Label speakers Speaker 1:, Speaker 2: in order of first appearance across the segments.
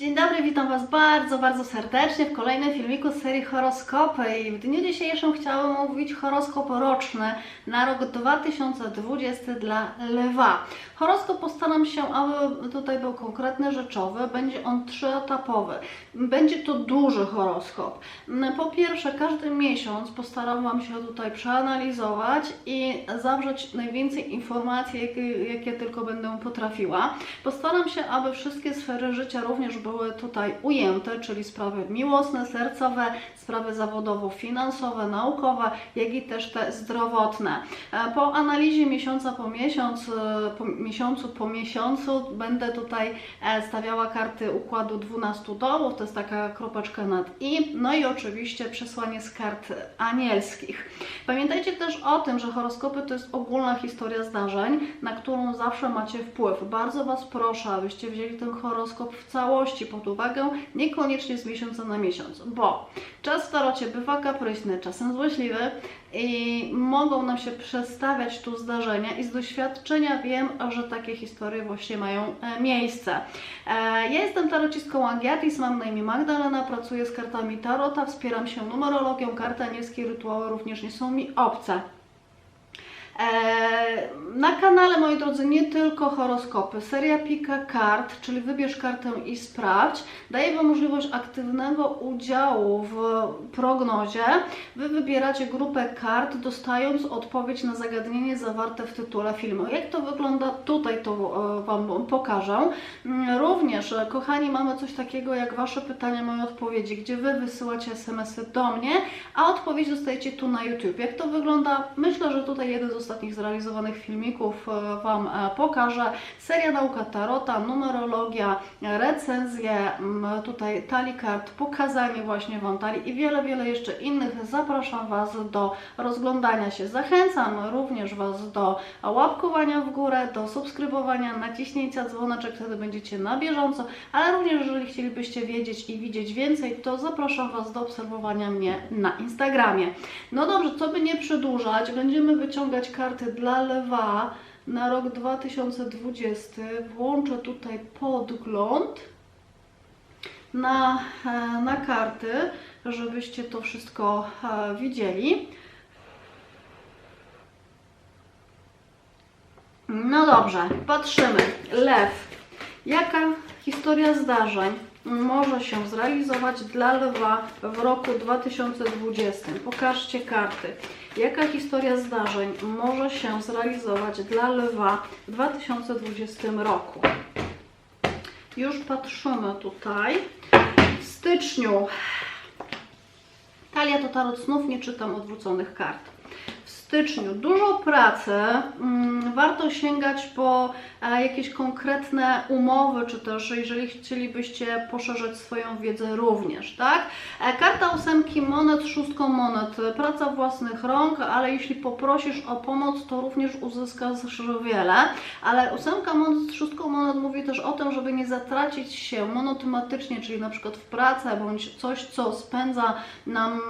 Speaker 1: Dzień dobry, witam Was bardzo, bardzo serdecznie w kolejnym filmiku z serii Horoskopy i w dniu dzisiejszym chciałabym omówić horoskop roczny na rok 2020 dla Lewa. Horoskop postaram się, aby tutaj był konkretny, rzeczowy, będzie on trzyetapowy. Będzie to duży horoskop. Po pierwsze, każdy miesiąc postaram się tutaj przeanalizować i zawrzeć najwięcej informacji, jakie, jakie tylko będę potrafiła. Postaram się, aby wszystkie sfery życia również były tutaj ujęte, czyli sprawy miłosne, sercowe, sprawy zawodowo-finansowe, naukowe, jak i też te zdrowotne. E, Po analizie miesiąca po miesiąc, e, po miesiącu po miesiącu będę tutaj e, stawiała karty układu 12 dołów, to jest taka kropeczka nad i, no i oczywiście przesłanie z kart anielskich. Pamiętajcie też o tym, że horoskopy to jest ogólna historia zdarzeń, na którą zawsze macie wpływ. Bardzo Was proszę, abyście wzięli ten horoskop w całości pod uwagę, niekoniecznie z miesiąca na miesiąc, bo czas w tarocie bywa kapryśny, czasem złośliwy i mogą nam się przestawiać tu zdarzenia i z doświadczenia wiem, że takie historie właśnie mają e, miejsce. E, Ja jestem tarocistką Agiatis, mam na imię Magdalena, pracuję z kartami tarota, wspieram się numerologią, karty anielskie rytuały również nie są mi obce. Eee, Na kanale, moi drodzy, nie tylko horoskopy. Seria Pika Kart, czyli wybierz kartę i sprawdź, daje Wam możliwość aktywnego udziału w prognozie. Wy wybieracie grupę kart, dostając odpowiedź na zagadnienie zawarte w tytule filmu. Jak to wygląda tutaj, to e, Wam pokażę. Mm, Również, e, kochani, mamy coś takiego jak Wasze pytania, moje odpowiedzi, gdzie Wy wysyłacie SMS-y do mnie, a odpowiedź dostajecie tu na YouTube. Jak to wygląda? Myślę, że tutaj jeden z ostatnich zrealizowanych filmików e, Wam e, pokażę. Seria Nauka Tarota, numerologia, recenzje, mm, tutaj talii kart, pokazanie właśnie Wam talii i wiele, wiele jeszcze innych. Zapraszam Was do rozglądania się. Zachęcam również Was do łapkowania w górę, do subskrybowania, naciśnięcia dzwoneczek, wtedy będziecie na bieżąco, ale również jeżeli chcielibyście wiedzieć i widzieć więcej, to zapraszam Was do obserwowania mnie na Instagramie. No dobrze, co by nie przedłużać, będziemy wyciągać karty dla Lewa na rok 2020. Włączę tutaj podgląd na, e, na karty, żebyście to wszystko e, widzieli. No dobrze, patrzymy. Lew. Jaka historia zdarzeń może się zrealizować dla Lwa w roku 2020? Pokażcie karty. Jaka historia zdarzeń może się zrealizować dla Lwa w 2020 roku? Już patrzymy tutaj. W styczniu Talia to tarot snów, nie czytam odwróconych kart. Styczniu. Dużo pracy, mm, warto sięgać po e, jakieś konkretne umowy, czy też jeżeli chcielibyście poszerzać swoją wiedzę również, tak? E, karta ósemki monet, szóstką monet, praca własnych rąk, ale jeśli poprosisz o pomoc, to również uzyskasz wiele, ale ósemka monet, szóstką monet mówi też o tym, żeby nie zatracić się monotematycznie, czyli na przykład w pracę, bądź coś, co spędza nam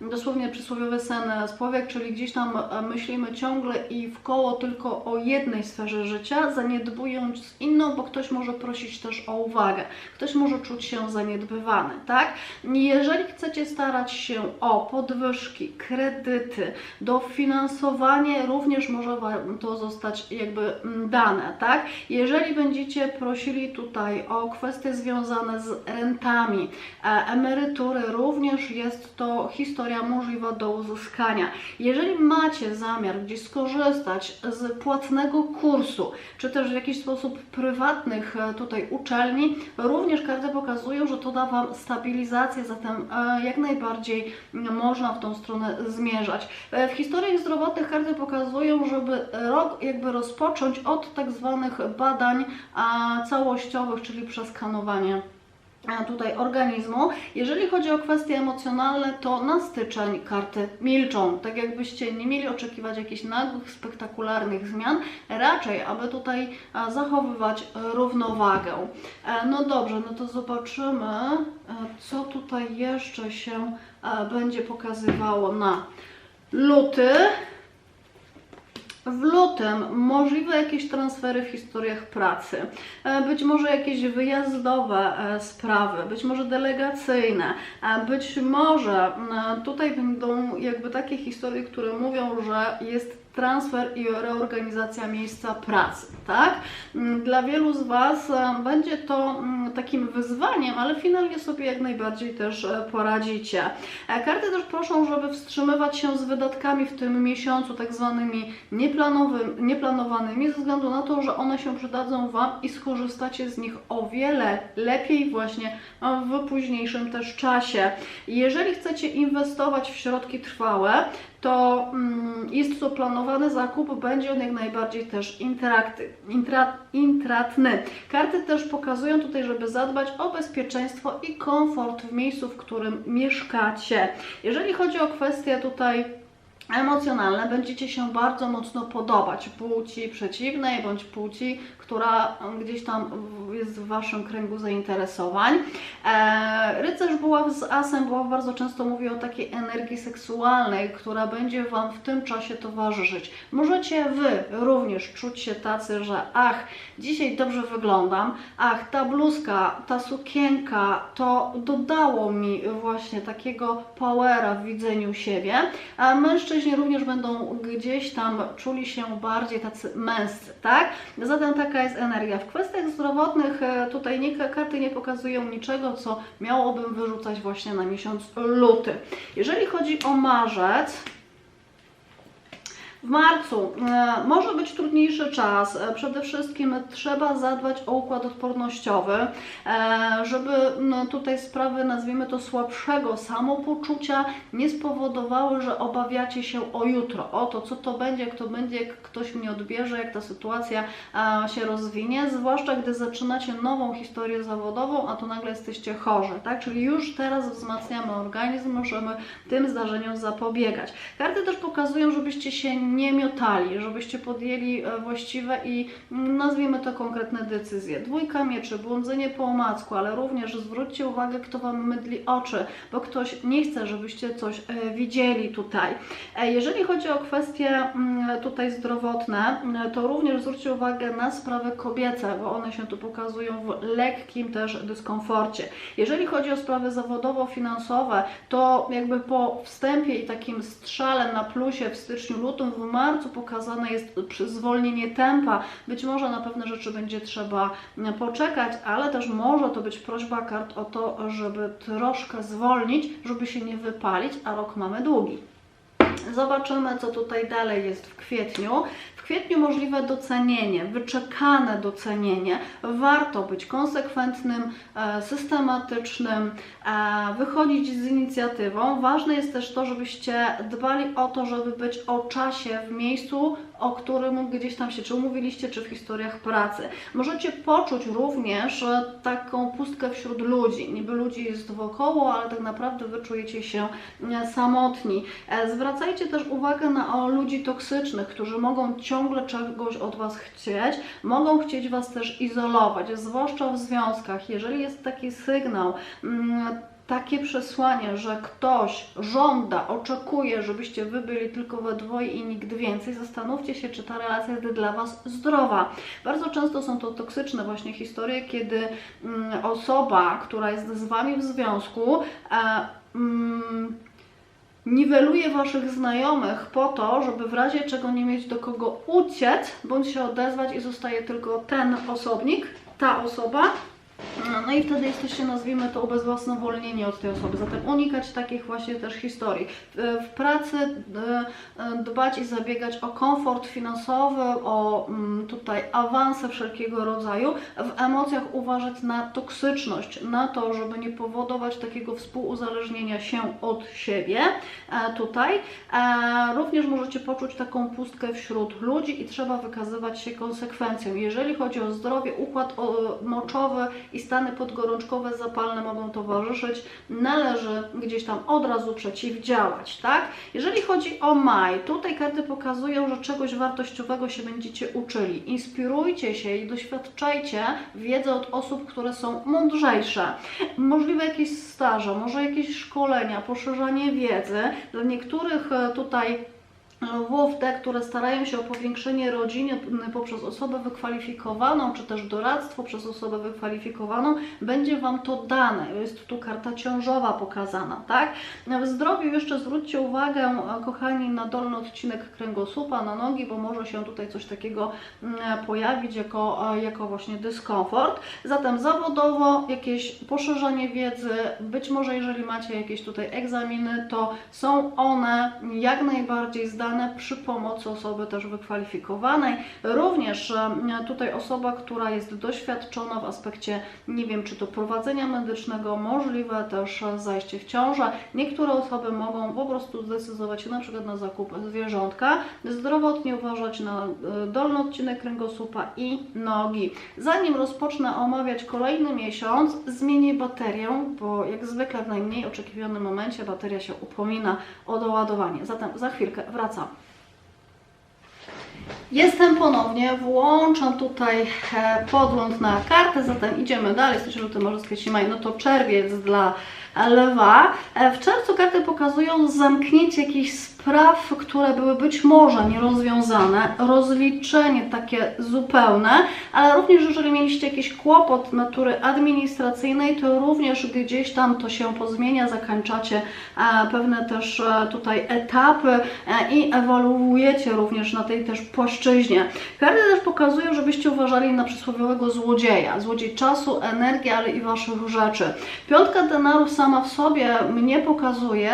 Speaker 1: e, dosłownie przysłowiowy sen z powiek, czyli gdzieś tam e, myślimy ciągle i w koło tylko o jednej sferze życia, zaniedbując inną, bo ktoś może prosić też o uwagę, ktoś może czuć się zaniedbywany, tak? Jeżeli chcecie starać się o podwyżki, kredyty, dofinansowanie, również może Wam to zostać jakby mm, dane, tak? Jeżeli będziecie prosili tutaj o kwestie związane z rentami, e, emerytury, również jest to historia możliwa do uzyskania. Jeżeli macie zamiar gdzieś skorzystać z płatnego kursu, czy też w jakiś sposób prywatnych e, tutaj uczelni, również karty pokazują, że to da Wam stabilizację, zatem e, jak najbardziej można w tą stronę zmierzać. E, W historiach zdrowotnych karty pokazują, żeby rok jakby rozpocząć od tak zwanych badań całościowych, czyli przeskanowania a, tutaj organizmu. Jeżeli chodzi o kwestie emocjonalne, to na styczeń karty milczą. Tak jakbyście nie mieli oczekiwać jakichś nagłych, spektakularnych zmian, raczej, aby tutaj a, zachowywać e, równowagę. E, No dobrze, no to zobaczymy, e, co tutaj jeszcze się e, będzie pokazywało na luty. W lutym możliwe jakieś transfery w historiach pracy, e, być może jakieś wyjazdowe e, sprawy, być może delegacyjne, e, być może tutaj będą jakby takie historie, które mówią, że jest transfer i reorganizacja miejsca pracy, tak? Mm, Dla wielu z Was e, będzie to mm, takim wyzwaniem, ale finalnie sobie jak najbardziej też e, poradzicie. E, Karty też proszą, żeby wstrzymywać się z wydatkami w tym miesiącu, tak zwanymi nieplanowanymi, ze względu na to, że one się przydadzą Wam i skorzystacie z nich o wiele lepiej właśnie w późniejszym też czasie. Jeżeli chcecie inwestować w środki trwałe, to mm, jest to planowany zakup, będzie on jak najbardziej też intra, intratny. Karty też pokazują tutaj, żeby zadbać o bezpieczeństwo i komfort w miejscu, w którym mieszkacie. Jeżeli chodzi o kwestie tutaj emocjonalne, będziecie się bardzo mocno podobać płci przeciwnej bądź płci, która gdzieś tam jest w Waszym kręgu zainteresowań. E, rycerz buław z asem buław bardzo często mówi o takiej energii seksualnej, która będzie Wam w tym czasie towarzyszyć. Możecie Wy również czuć się tacy, że ach, dzisiaj dobrze wyglądam, ach, ta bluzka, ta sukienka, to dodało mi właśnie takiego powera w widzeniu siebie, a mężczyźni również będą gdzieś tam czuli się bardziej tacy męscy, tak? Zatem taka jest energia. W kwestiach zdrowotnych e, tutaj nie, karty nie pokazują niczego, co miałobym wyrzucać właśnie na miesiąc luty. Jeżeli chodzi o marzec, w marcu e, może być trudniejszy czas. E, Przede wszystkim trzeba zadbać o układ odpornościowy, e, żeby no, tutaj sprawy, nazwijmy to słabszego samopoczucia, nie spowodowały, że obawiacie się o jutro, o to, co to będzie, jak to będzie, jak ktoś mnie odbierze, jak ta sytuacja się rozwinie, zwłaszcza gdy zaczynacie nową historię zawodową, a to nagle jesteście chorzy, tak? Czyli już teraz wzmacniamy organizm, możemy tym zdarzeniom zapobiegać. Karty też pokazują, żebyście się nie miotali, żebyście podjęli e, właściwe i mm, nazwijmy to konkretne decyzje. Dwójka mieczy, błądzenie po omacku, ale również zwróćcie uwagę, kto Wam mydli oczy, bo ktoś nie chce, żebyście coś e, widzieli tutaj. E, Jeżeli chodzi o kwestie mm, tutaj zdrowotne, mm, to również zwróćcie uwagę na sprawy kobiece, bo one się tu pokazują w lekkim też dyskomforcie. Jeżeli chodzi o sprawy zawodowo-finansowe, to jakby po wstępie i takim strzale na plusie w styczniu, lutym, w marcu pokazane jest zwolnienie tempa. Być może na pewne rzeczy będzie trzeba poczekać, ale też może to być prośba kart o to, żeby troszkę zwolnić, żeby się nie wypalić, a rok mamy długi. Zobaczymy, co tutaj dalej jest w kwietniu. W kwietniu możliwe docenienie, wyczekane docenienie. Warto być konsekwentnym, e, systematycznym, e, wychodzić z inicjatywą. Ważne jest też to, żebyście dbali o to, żeby być o czasie w miejscu, o którym gdzieś tam się czy umówiliście, czy w historiach pracy. Możecie poczuć również e, taką pustkę wśród ludzi. Niby ludzi jest wokoło, ale tak naprawdę wy czujecie się e, samotni. E, Zwracajcie też uwagę na ludzi toksycznych, którzy mogą ciągle czegoś od Was chcieć, mogą chcieć Was też izolować, zwłaszcza w związkach. Jeżeli jest taki sygnał, mm, takie przesłanie, że ktoś żąda, oczekuje, żebyście wy byli tylko we dwoje i nikt więcej, zastanówcie się, czy ta relacja jest dla Was zdrowa. Bardzo często są to toksyczne właśnie historie, kiedy mm, osoba, która jest z Wami w związku, e, mm, niweluje Waszych znajomych po to, żeby w razie czego nie mieć do kogo uciec, bądź się odezwać i zostaje tylko ten osobnik, ta osoba. No i wtedy jesteście, nazwijmy to, ubezwłasnowolnieni od tej osoby. Zatem unikać takich właśnie też historii. W, pracy e, e, dbać i zabiegać o komfort finansowy, o mm, tutaj awanse wszelkiego rodzaju. W emocjach uważać na toksyczność, na to, żeby nie powodować takiego współuzależnienia się od siebie e, tutaj. Również możecie poczuć taką pustkę wśród ludzi i trzeba wykazywać się konsekwencją. Jeżeli chodzi o zdrowie, układ moczowy i stany podgorączkowe, zapalne mogą towarzyszyć, należy gdzieś tam od razu przeciwdziałać, tak? Jeżeli chodzi o maj, tutaj karty pokazują, że czegoś wartościowego się będziecie uczyli. Inspirujcie się i doświadczajcie wiedzy od osób, które są mądrzejsze. Możliwe jakieś staże, może jakieś szkolenia, poszerzanie wiedzy. Dla niektórych e, tutaj lwów, te, które starają się o powiększenie rodziny poprzez osobę wykwalifikowaną, czy też doradztwo przez osobę wykwalifikowaną, będzie Wam to dane. Jest tu karta ciążowa pokazana, tak? W zdrowiu jeszcze zwróćcie uwagę, kochani, na dolny odcinek kręgosłupa, na nogi, bo może się tutaj coś takiego mm, pojawić jako, jako właśnie dyskomfort. Zatem zawodowo jakieś poszerzanie wiedzy, być może jeżeli macie jakieś tutaj egzaminy, to są one jak najbardziej zdane przy pomocy osoby też wykwalifikowanej. Również e, tutaj osoba, która jest doświadczona w aspekcie, nie wiem, czy to prowadzenia medycznego, możliwe też zajście w ciążę. Niektóre osoby mogą po prostu zdecydować się na przykład na zakup zwierzątka, zdrowotnie uważać na e, dolny odcinek kręgosłupa i nogi. Zanim rozpocznę omawiać kolejny miesiąc, zmienię baterię, bo jak zwykle w najmniej oczekiwanym momencie bateria się upomina o doładowanie. Zatem za chwilkę wracam. Jestem ponownie, włączam tutaj e, podgląd na kartę, zatem idziemy dalej. Styczeń, luty, marzec, kwiecień, maj, no to czerwiec dla lwa. E, W czerwcu karty pokazują zamknięcie jakichś spraw, które były być może nierozwiązane, rozliczenie takie zupełne, ale również jeżeli mieliście jakiś kłopot natury administracyjnej, to również gdzieś tam to się pozmienia, zakończacie e, pewne też e, tutaj etapy i ewoluujecie również na tej też płaszczyźnie. Karty też pokazują, żebyście uważali na przysłowiowego złodzieja, złodziej czasu, energii, ale i waszych rzeczy. Piątka denarów sama w sobie mnie pokazuje,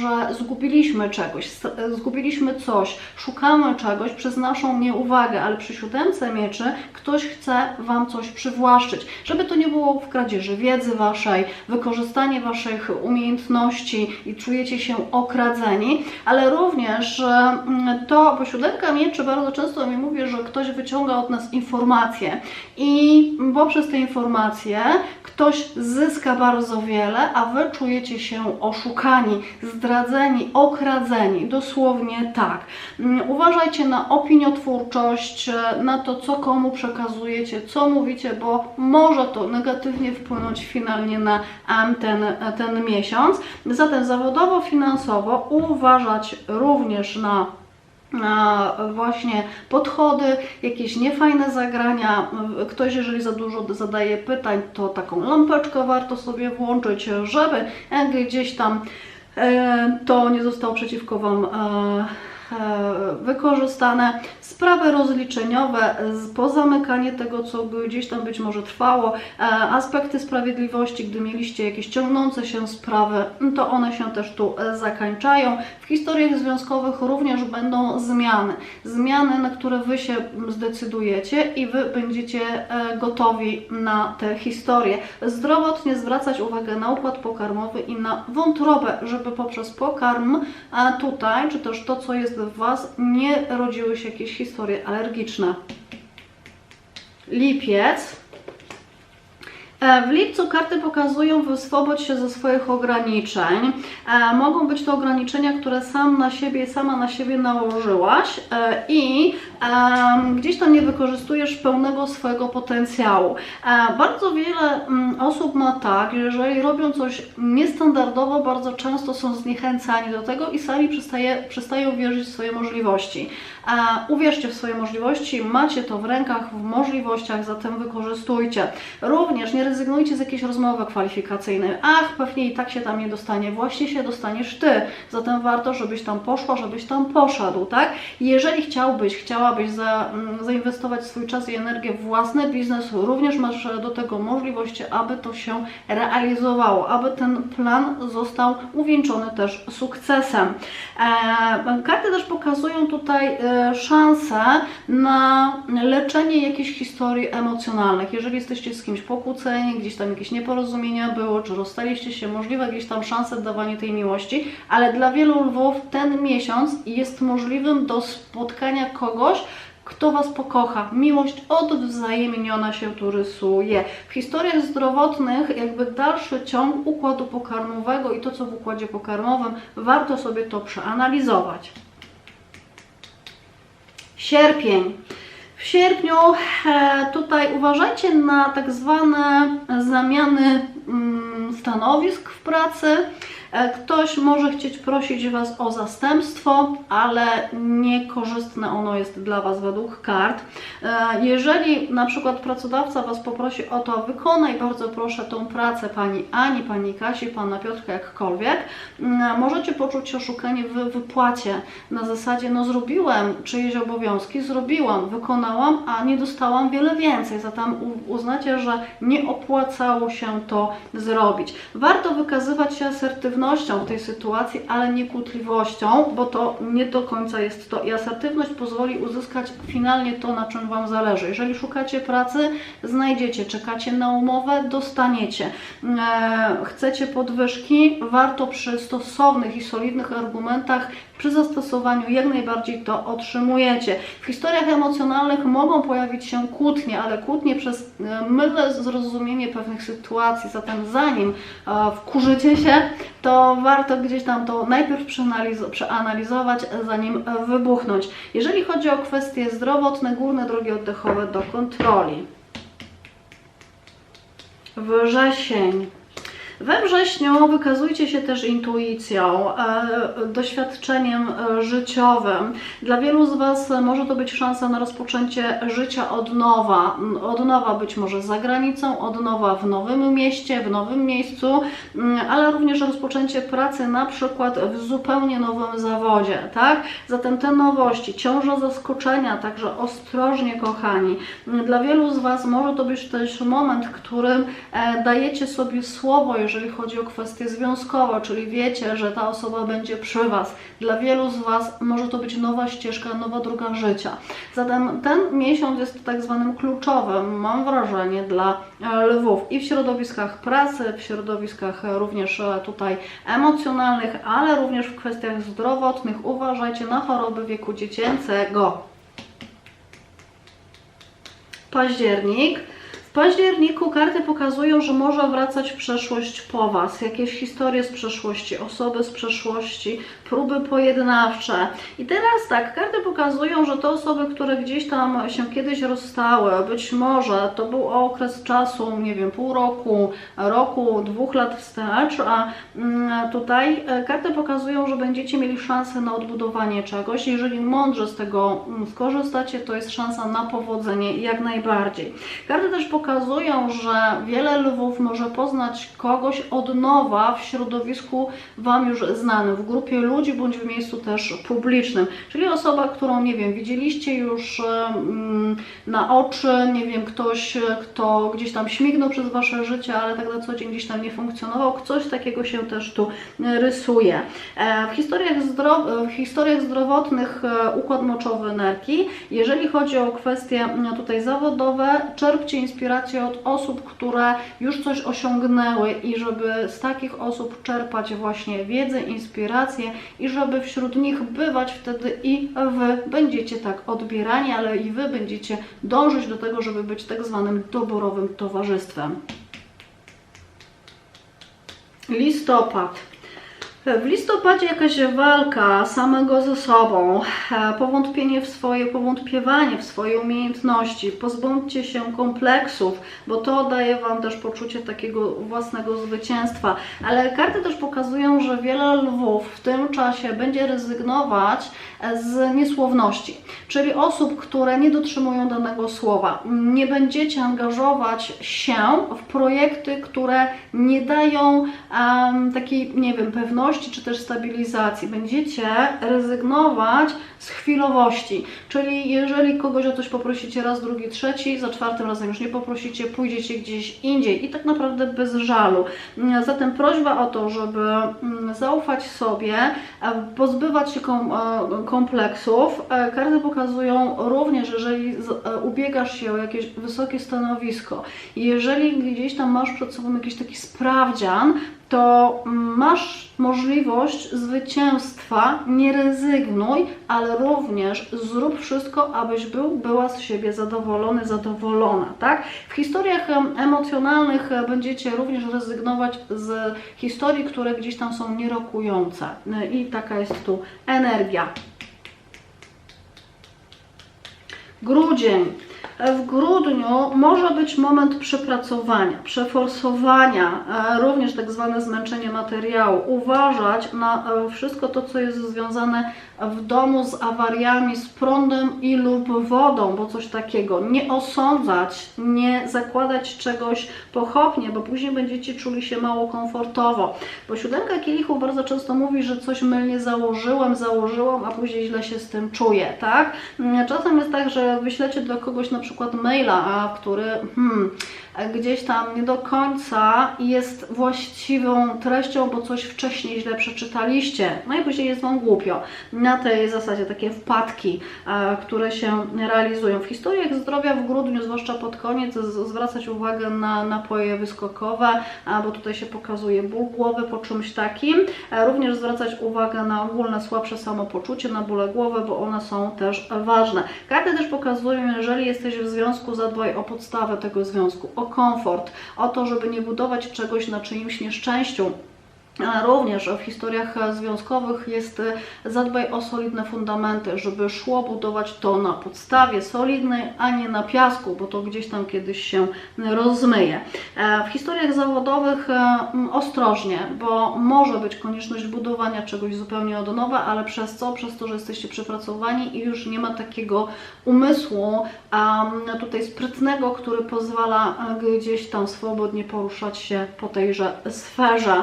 Speaker 1: że zgubiliśmy czegoś, zgubiliśmy coś, szukamy czegoś przez naszą nieuwagę, ale przy siódemce mieczy ktoś chce Wam coś przywłaszczyć, żeby to nie było w kradzieży wiedzy Waszej, wykorzystanie Waszych umiejętności i czujecie się okradzeni, ale również mm, to, bo siódemka mieczy bardzo często mi mówi, że ktoś wyciąga od nas informacje i poprzez te informacje ktoś zyska bardzo wiele, a Wy czujecie się oszukani, zdradzeni, okradzeni, dosłownie tak. Mm, Uważajcie na opiniotwórczość, e, na to, co komu przekazujecie, co mówicie, bo może to negatywnie wpłynąć finalnie na ten, e, ten miesiąc. Zatem zawodowo, finansowo uważać również na właśnie podchody, jakieś niefajne zagrania. Ktoś, jeżeli za dużo zadaje pytań, to taką lampeczkę warto sobie włączyć, żeby gdzieś tam e, to nie zostało przeciwko Wam e, e, wykorzystane. Sprawy rozliczeniowe, pozamykanie tego, co gdzieś tam być może trwało, e, aspekty sprawiedliwości, gdy mieliście jakieś ciągnące się sprawy, to one się też tu e, zakańczają. W historiach związkowych również będą zmiany. Zmiany, na które Wy się zdecydujecie i Wy będziecie e, gotowi na te historie. Zdrowotnie zwracać uwagę na układ pokarmowy i na wątrobę, żeby poprzez pokarm tutaj, czy też to, co jest w Was, nie rodziły się jakieś historie alergiczne. Lipiec. E, W lipcu karty pokazują wyswobodź się ze swoich ograniczeń. E, Mogą być to ograniczenia, które sam na siebie, sama na siebie nałożyłaś e, i gdzieś tam nie wykorzystujesz pełnego swojego potencjału. E, Bardzo wiele mm, osób ma tak, że jeżeli robią coś niestandardowo, bardzo często są zniechęcani do tego i sami przestaje, przestają wierzyć w swoje możliwości. E, Uwierzcie w swoje możliwości, macie to w rękach, w możliwościach, zatem wykorzystujcie. Również nie rezygnujcie z jakiejś rozmowy kwalifikacyjnej. Ach, pewnie i tak się tam nie dostanie. Właśnie się dostaniesz ty. Zatem warto, żebyś tam poszła, żebyś tam poszedł, tak? Jeżeli chciałbyś, chciałabyś za, mm, zainwestować swój czas i energię w własny biznes, również masz do tego możliwości, aby to się realizowało, aby ten plan został uwieńczony też sukcesem. E, karty też pokazują tutaj e, szansę na leczenie jakichś historii emocjonalnych. Jeżeli jesteście z kimś pokłóceni, gdzieś tam jakieś nieporozumienia było, czy rozstaliście się, możliwe gdzieś tam szanse dawanie tej miłości, ale dla wielu lwów ten miesiąc jest możliwym do spotkania kogoś, kto Was pokocha. Miłość odwzajemniona się tu rysuje. W historiach zdrowotnych jakby dalszy ciąg układu pokarmowego i to, co w układzie pokarmowym, warto sobie to przeanalizować. Sierpień. W sierpniu e, tutaj uważajcie na tak zwane zamiany mm, stanowisk w pracy. E, Ktoś może chcieć prosić Was o zastępstwo, ale niekorzystne ono jest dla Was według kart. E, Jeżeli na przykład pracodawca Was poprosi o to, wykonaj bardzo proszę tą pracę Pani Ani, Pani Kasi, Pana Piotrka, jakkolwiek, możecie poczuć się oszukani w wypłacie na zasadzie, no zrobiłem czyjeś obowiązki, zrobiłam, wykonałam, a nie dostałam wiele więcej, zatem uznacie, że nie opłacało się to zrobić. Warto wykazywać się asertywnością w tej sytuacji, ale nie kłótliwością, bo to nie do końca jest to i asertywność pozwoli uzyskać finalnie to, na czym Wam zależy. Jeżeli szukacie pracy, znajdziecie, czekacie na umowę, dostaniecie. E, chcecie podwyżki, warto przy stosownych i solidnych argumentach przy zastosowaniu jak najbardziej to otrzymujecie. W historiach emocjonalnych mogą pojawić się kłótnie, ale kłótnie przez e, mylne zrozumienie pewnych sytuacji. Zatem zanim e, wkurzycie się, to warto gdzieś tam to najpierw przeanaliz- przeanalizować, zanim wybuchnąć. Jeżeli chodzi o kwestie zdrowotne, górne drogi oddechowe do kontroli. Wrzesień. We wrześniu wykazujcie się też intuicją, e, doświadczeniem e, życiowym. Dla wielu z Was może to być szansa na rozpoczęcie życia od nowa. Od nowa być może za granicą, od nowa w nowym mieście, w nowym miejscu, m, ale również rozpoczęcie pracy na przykład w zupełnie nowym zawodzie, tak? Zatem te nowości, ciąża zaskoczenia, także ostrożnie kochani. Dla wielu z Was może to być też moment, w którym e, dajecie sobie słowo, jeżeli chodzi o kwestie związkowe, czyli wiecie, że ta osoba będzie przy Was. Dla wielu z Was może to być nowa ścieżka, nowa droga życia. Zatem ten miesiąc jest tak zwanym kluczowym, mam wrażenie, dla e, lwów i w środowiskach pracy, w środowiskach e, również e, tutaj emocjonalnych, ale również w kwestiach zdrowotnych. Uważajcie na choroby wieku dziecięcego. Październik. W październiku karty pokazują, że może wracać przeszłość po Was, jakieś historie z przeszłości, osoby z przeszłości, próby pojednawcze. I teraz tak, karty pokazują, że te osoby, które gdzieś tam się kiedyś rozstały, być może to był okres czasu, nie wiem, pół roku, roku, dwóch lat wstecz, a mm, tutaj e, karty pokazują, że będziecie mieli szansę na odbudowanie czegoś. Jeżeli mądrze z tego mm, skorzystacie, to jest szansa na powodzenie jak najbardziej. Karty też pokazują, że wiele lwów może poznać kogoś od nowa w środowisku Wam już znanym, w grupie ludzi bądź w miejscu też publicznym. Czyli osoba, którą, nie wiem, widzieliście już mm, na oczy, nie wiem, ktoś, kto gdzieś tam śmignął przez Wasze życie, ale tak na co dzień gdzieś tam nie funkcjonował. Coś takiego się też tu rysuje. E, W historiach, zdro- w historiach zdrowotnych e, układ moczowy nerki, jeżeli chodzi o kwestie mm, tutaj zawodowe, czerpcie inspirację od osób, które już coś osiągnęły i żeby z takich osób czerpać właśnie wiedzę, inspirację i żeby wśród nich bywać wtedy i Wy będziecie tak odbierani, ale i Wy będziecie dążyć do tego, żeby być tak zwanym doborowym towarzystwem. Listopad. W listopadzie jakaś walka samego ze sobą, e, powątpienie w swoje, powątpiewanie w swoje umiejętności, pozbądźcie się kompleksów, bo to daje Wam też poczucie takiego własnego zwycięstwa. Ale karty też pokazują, że wiele lwów w tym czasie będzie rezygnować e, z niesłowności, czyli osób, które nie dotrzymują danego słowa. Nie będziecie angażować się w projekty, które nie dają em, takiej, nie wiem, pewności czy też stabilizacji. Będziecie rezygnować z chwilowości, czyli jeżeli kogoś o coś poprosicie raz, drugi, trzeci, za czwartym razem już nie poprosicie, pójdziecie gdzieś indziej i tak naprawdę bez żalu. Zatem prośba o to, żeby mm, zaufać sobie, e, pozbywać się e, kompleksów. E, Karty pokazują również, jeżeli ubiegasz się o jakieś wysokie stanowisko, jeżeli gdzieś tam masz przed sobą jakiś taki sprawdzian, to masz możliwość zwycięstwa, nie rezygnuj, ale również zrób wszystko, abyś był, była z siebie zadowolony, zadowolona, tak? W historiach em, emocjonalnych e, będziecie również rezygnować z historii, które gdzieś tam są nierokujące E, i taka jest tu energia. Grudzień. W grudniu może być moment przepracowania, przeforsowania, e, również tak zwane zmęczenie materiału. Uważać na e, wszystko to, co jest związane w domu z awariami z prądem i lub wodą, bo coś takiego. Nie osądzać, nie zakładać czegoś pochopnie, bo później będziecie czuli się mało komfortowo. Bo siódemka kielichów bardzo często mówi, że coś mylnie założyłem, założyłam, a później źle się z tym czuję, tak? Czasem jest tak, że wyślecie do kogoś na przykład maila, a który hmm, gdzieś tam nie do końca jest właściwą treścią, bo coś wcześniej źle przeczytaliście. No i później jest Wam głupio. Na tej zasadzie takie wpadki, e, które się realizują. W historiach zdrowia w grudniu, zwłaszcza pod koniec, zwracać uwagę na napoje wyskokowe, bo tutaj się pokazuje ból głowy po czymś takim. E, Również zwracać uwagę na ogólne słabsze samopoczucie, na bóle głowy, bo one są też ważne. Karty też pokazują, jeżeli jesteś w związku, zadbaj o podstawę tego związku, o komfort, o to, żeby nie budować czegoś na czyimś nieszczęściu. Również w historiach związkowych jest e, zadbaj o solidne fundamenty, żeby szło budować to na podstawie solidnej, a nie na piasku, bo to gdzieś tam kiedyś się rozmyje. E, W historiach zawodowych e, ostrożnie, bo może być konieczność budowania czegoś zupełnie od nowa, ale przez co? Przez to, że jesteście przepracowani i już nie ma takiego umysłu um, tutaj sprytnego, który pozwala gdzieś tam swobodnie poruszać się po tejże sferze.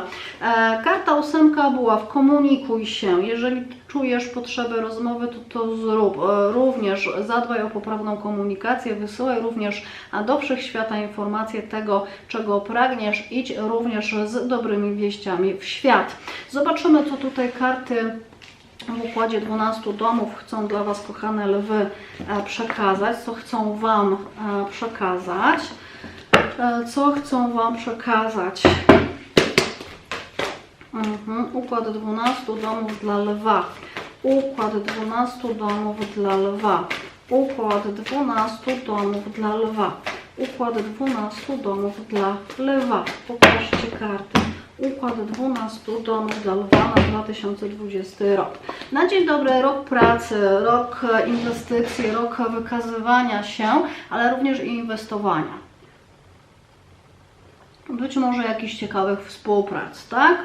Speaker 1: Karta ósemka była w komunikuj się. Jeżeli czujesz potrzebę rozmowy, to to zrób. E, Również zadbaj o poprawną komunikację, wysyłaj również do wszechświata informacje tego, czego pragniesz. Idź również z dobrymi wieściami w świat. Zobaczymy, co tutaj karty w układzie 12 domów chcą dla Was, kochane lwy, e, przekazać, co chcą Wam e, przekazać, co chcą Wam przekazać. Mhm. Układ 12 domów dla lwa. Układ 12 domów dla lwa. Układ 12 domów dla lwa. Układ 12 domów dla lwa. Pokażcie karty. Układ 12 domów dla lwa na 2020 rok. Na dzień dobry rok pracy, rok inwestycji, rok wykazywania się, ale również i inwestowania. Być może jakichś ciekawych współprac, tak?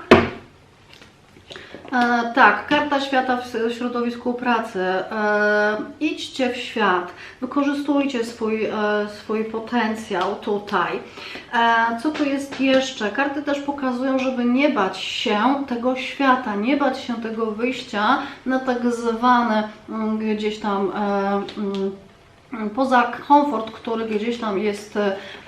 Speaker 1: E, tak, karta świata w środowisku pracy. E, idźcie w świat, wykorzystujcie swój, e, swój potencjał tutaj. Co tu jest jeszcze? Karty też pokazują, żeby nie bać się tego świata, nie bać się tego wyjścia na tak zwane mm, gdzieś tam. Mm, poza komfort, który gdzieś tam jest,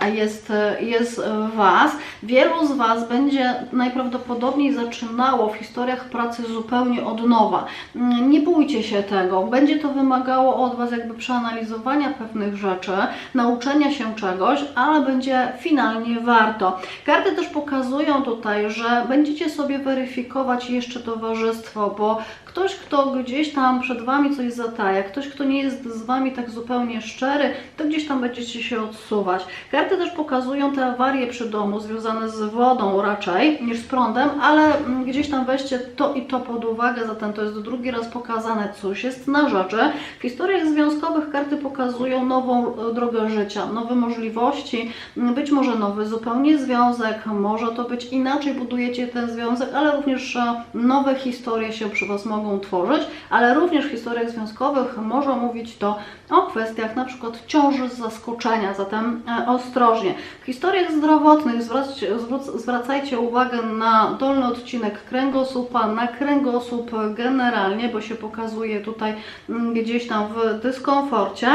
Speaker 1: e, jest, e, jest w Was, wielu z Was będzie najprawdopodobniej zaczynało w historiach pracy zupełnie od nowa. Mm, Nie bójcie się tego, będzie to wymagało od Was jakby przeanalizowania pewnych rzeczy, nauczenia się czegoś, ale będzie finalnie warto. Karty też pokazują tutaj, że będziecie sobie weryfikować jeszcze towarzystwo, bo ktoś, kto gdzieś tam przed Wami coś zataja, ktoś, kto nie jest z Wami tak zupełnie szczery, to gdzieś tam będziecie się odsuwać. Karty też pokazują te awarie przy domu związane z wodą raczej niż z prądem, ale mm, gdzieś tam weźcie to i to pod uwagę, zatem to jest drugi raz pokazane, coś jest na rzeczy. W historiach związkowych karty pokazują nową e, drogę życia, nowe możliwości, m, być może nowy zupełnie związek, może to być inaczej budujecie ten związek, ale również e, nowe historie się przy Was mogą tworzyć, ale również w historiach związkowych może mówić to o kwestiach na przykład ciąży z zaskoczenia, zatem e, ostrożnie. W historiach zdrowotnych zwracajcie, zwracajcie uwagę na dolny odcinek kręgosłupa, na kręgosłup generalnie, bo się pokazuje tutaj mm, gdzieś tam w dyskomforcie.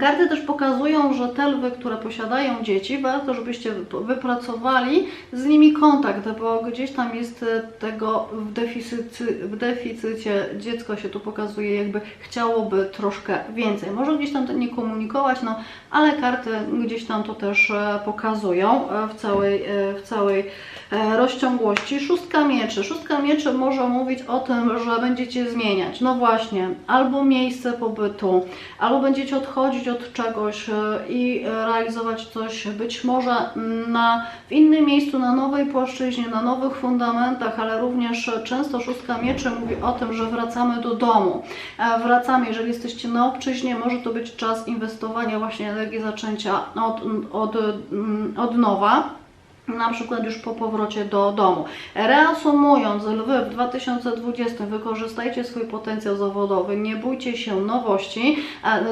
Speaker 1: Karty też pokazują, że te lwy, które posiadają dzieci, warto, żebyście wypracowali z nimi kontakt, bo gdzieś tam jest e, tego w, deficycie, w deficycie. Dziecko się tu pokazuje, jakby chciałoby troszkę więcej. Może gdzieś tam to nie komunikować, no ale karty gdzieś tam to też e, pokazują e, w całej, w całej rozciągłości. Szóstka mieczy. Szóstka mieczy może mówić o tym, że będziecie zmieniać. No właśnie, albo miejsce pobytu, albo będziecie odchodzić od czegoś e, i e, realizować coś być może na, w innym miejscu, na nowej płaszczyźnie, na nowych fundamentach, ale również często szóstka mieczy mówi o tym, że wracamy do domu. E, Wracamy, jeżeli jesteście na obczyźnie, może to być czas inwestowania właśnie energii zaczęcia od, od, mm, od nowa na przykład już po powrocie do domu. Reasumując, lwy w 2020 wykorzystajcie swój potencjał zawodowy, nie bójcie się nowości,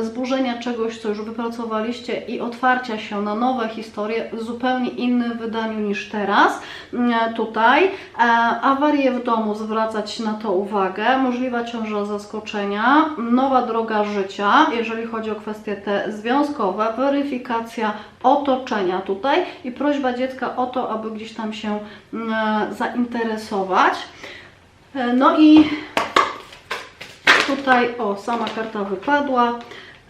Speaker 1: zburzenia czegoś, co już wypracowaliście i otwarcia się na nowe historie w zupełnie innym wydaniu niż teraz. E, Tutaj e, awarie w domu, zwracać na to uwagę, możliwa ciąża zaskoczenia, nowa droga życia, jeżeli chodzi o kwestie te związkowe, weryfikacja otoczenia tutaj i prośba dziecka o to, aby gdzieś tam się mm, e, zainteresować. E, No i tutaj, o, sama karta wypadła.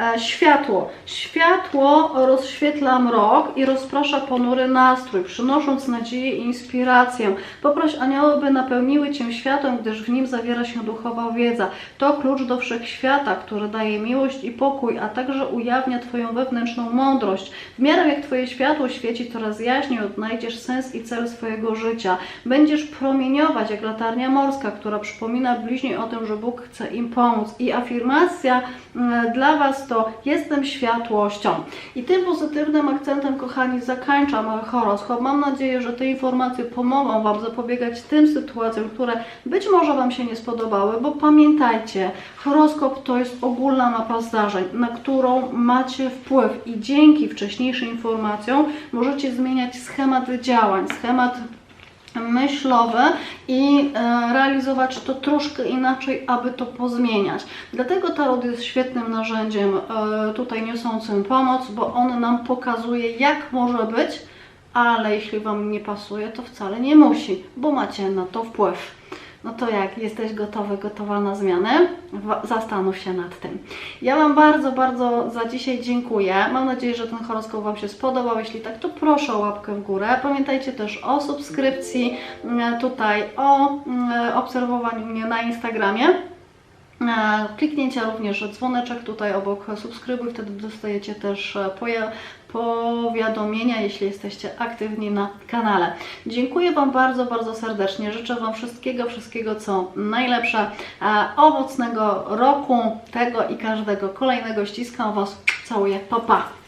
Speaker 1: E, Światło. Światło rozświetla mrok i rozprasza ponury nastrój, przynosząc nadzieję i inspirację. Poproś anioły, by napełniły Cię światłem, gdyż w nim zawiera się duchowa wiedza. To klucz do wszechświata, który daje miłość i pokój, a także ujawnia Twoją wewnętrzną mądrość. W miarę jak Twoje światło świeci coraz jaśniej, odnajdziesz sens i cel swojego życia. Będziesz promieniować jak latarnia morska, która przypomina bliźniej o tym, że Bóg chce im pomóc. I afirmacja mm, dla Was to jestem światłością. I tym pozytywnym akcentem, kochani, zakończam horoskop. Mam nadzieję, że te informacje pomogą Wam zapobiegać tym sytuacjom, które być może Wam się nie spodobały, bo pamiętajcie, horoskop to jest ogólna mapa zdarzeń, na którą macie wpływ i dzięki wcześniejszym informacjom możecie zmieniać schemat działań, schemat myślowe i e, realizować to troszkę inaczej, aby to pozmieniać. Dlatego tarot jest świetnym narzędziem e, tutaj niosącym pomoc, bo on nam pokazuje jak może być, ale jeśli Wam nie pasuje, to wcale nie musi, bo macie na to wpływ. No to jak jesteś gotowy, gotowa na zmianę? Zastanów się nad tym. Ja Wam bardzo, bardzo za dzisiaj dziękuję. Mam nadzieję, że ten horoskop Wam się spodobał. Jeśli tak, to proszę o łapkę w górę. Pamiętajcie też o subskrypcji, mm, tutaj o mm, obserwowaniu mnie na Instagramie. E, Kliknięcie również dzwoneczek tutaj obok subskrybuj, wtedy dostajecie też e, powiadomienia, jeśli jesteście aktywni na kanale. Dziękuję Wam bardzo, bardzo serdecznie. Życzę Wam wszystkiego, wszystkiego co najlepsze, e, owocnego roku, tego i każdego kolejnego. Ściskam Was, całuję, pa pa!